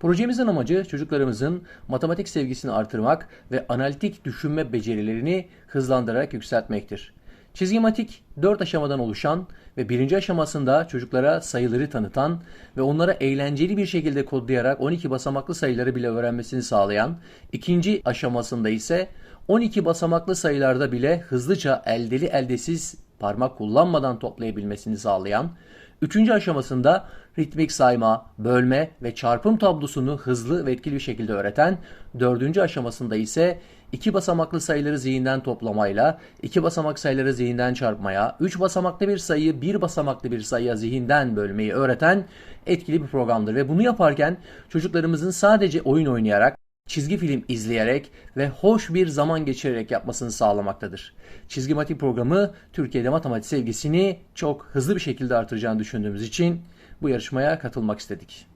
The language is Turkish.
Projemizin amacı çocuklarımızın matematik sevgisini artırmak ve analitik düşünme becerilerini hızlandırarak yükseltmektir. Çizgimatik 4 aşamadan oluşan ve birinci aşamasında çocuklara sayıları tanıtan ve onlara eğlenceli bir şekilde kodlayarak 12 basamaklı sayıları bile öğrenmesini sağlayan, ikinci aşamasında ise 12 basamaklı sayılarda bile hızlıca eldeli eldesiz parmak kullanmadan toplayabilmesini sağlayan, Üçüncü aşamasında ritmik sayma, bölme ve çarpım tablosunu hızlı ve etkili bir şekilde öğreten, dördüncü aşamasında ise iki basamaklı sayıları zihinden toplamayla, iki basamak sayıları zihinden çarpmaya, üç basamaklı bir sayıyı bir basamaklı bir sayıya zihinden bölmeyi öğreten etkili bir programdır. Ve bunu yaparken çocuklarımızın sadece oyun oynayarak, çizgi film izleyerek ve hoş bir zaman geçirerek yapmasını sağlamaktadır. Çizgi Matik programı Türkiye'de matematik sevgisini çok hızlı bir şekilde artıracağını düşündüğümüz için bu yarışmaya katılmak istedik.